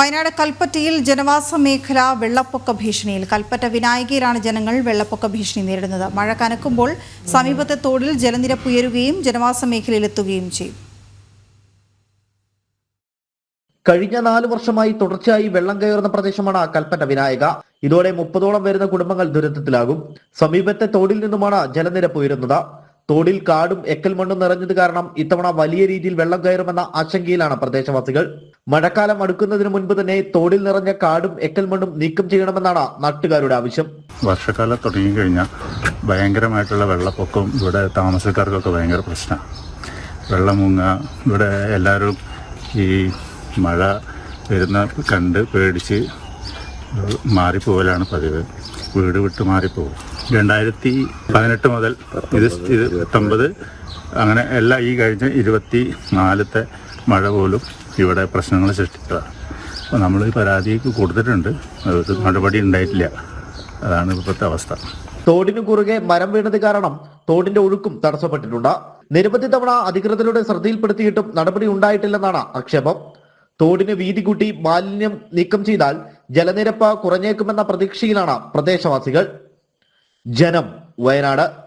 വയനാട് കൽപ്പറ്റയിൽ ജനവാസ മേഖല വെള്ളപ്പൊക്ക ഭീഷണിയിൽ. കൽപ്പറ്റ വിനായകയിലാണ് ജനങ്ങൾ വെള്ളപ്പൊക്ക ഭീഷണി നേരിടുന്നത്. മഴ കനക്കുമ്പോൾ സമീപത്തെ തോടിൽ ജലനിരപ്പ് ഉയരുകയും ജനവാസ മേഖലയിലെത്തുകയും ചെയ്യും. കഴിഞ്ഞ നാല് വർഷമായി തുടർച്ചയായി വെള്ളം കയറുന്ന പ്രദേശമാണ് കൽപ്പറ്റ വിനായക. ഇതോടെ മുപ്പതോളം വരുന്ന കുടുംബങ്ങൾ ദുരന്തത്തിലാകും. സമീപത്തെ തോടിൽ നിന്നുമാണ് ജലനിരപ്പ് ഉയരുന്നത്. തോടിൽ കാടും എക്കൽ മണ്ണും നിറഞ്ഞത് കാരണം ഇത്തവണ വലിയ രീതിയിൽ വെള്ളം കയറുമെന്ന ആശങ്കയിലാണ് പ്രദേശവാസികൾ. മഴക്കാലം അടുക്കുന്നതിന് മുൻപ് തന്നെ തോടിൽ നിറഞ്ഞ കാടും എക്കൽ മണ്ണും നീക്കം ചെയ്യണമെന്നാണ് നാട്ടുകാരുടെ ആവശ്യം. വർഷക്കാലം തുടങ്ങിക്കഴിഞ്ഞാൽ ഭയങ്കരമായിട്ടുള്ള വെള്ളപ്പൊക്കം ഇവിടെ താമസക്കാർക്കൊക്കെ ഭയങ്കര പ്രശ്നമാണ്. വെള്ളം മുങ്ങ ഇവിടെ എല്ലാവരും ഈ മഴ വരുന്ന കണ്ട് പേടിച്ച് മാറിപ്പോകലാണ് പതിവ്. വീട് വിട്ട് മാറിപ്പോകും. രണ്ടായിരത്തി പതിനെട്ട് മുതൽ ഇത് ഇരുപത്തൊമ്പത് അങ്ങനെ എല്ലാം ഈ കഴിഞ്ഞ ഇരുപത്തി നാലത്തെ മഴ പോലും ഇവിടെ പ്രശ്നങ്ങൾ സൃഷ്ടിച്ചതാണ്. അപ്പോൾ നമ്മൾ ഈ പരാതിക്ക് കൊടുത്തിട്ടുണ്ട്. ഒരു നടപടി ഉണ്ടായിട്ടില്ല. അതാണ് ഇപ്പോഴത്തെ അവസ്ഥ. തോടിനു കുറുകെ മരം വീണത് കാരണം തോടിന്റെ ഒഴുക്കും തടസ്സപ്പെട്ടിട്ടുണ്ട്. നിരവധി തവണ അധികൃതരുടെ ശ്രദ്ധയിൽപ്പെടുത്തിയിട്ടും നടപടി ഉണ്ടായിട്ടില്ലെന്നാണ് ആക്ഷേപം. തോടിന് വീതി കൂട്ടി മാലിന്യം നീക്കം ചെയ്താൽ ജലനിരപ്പ് കുറഞ്ഞേക്കുമെന്ന പ്രതീക്ഷയിലാണ് പ്രദേശവാസികൾ. ജനം വയനാട്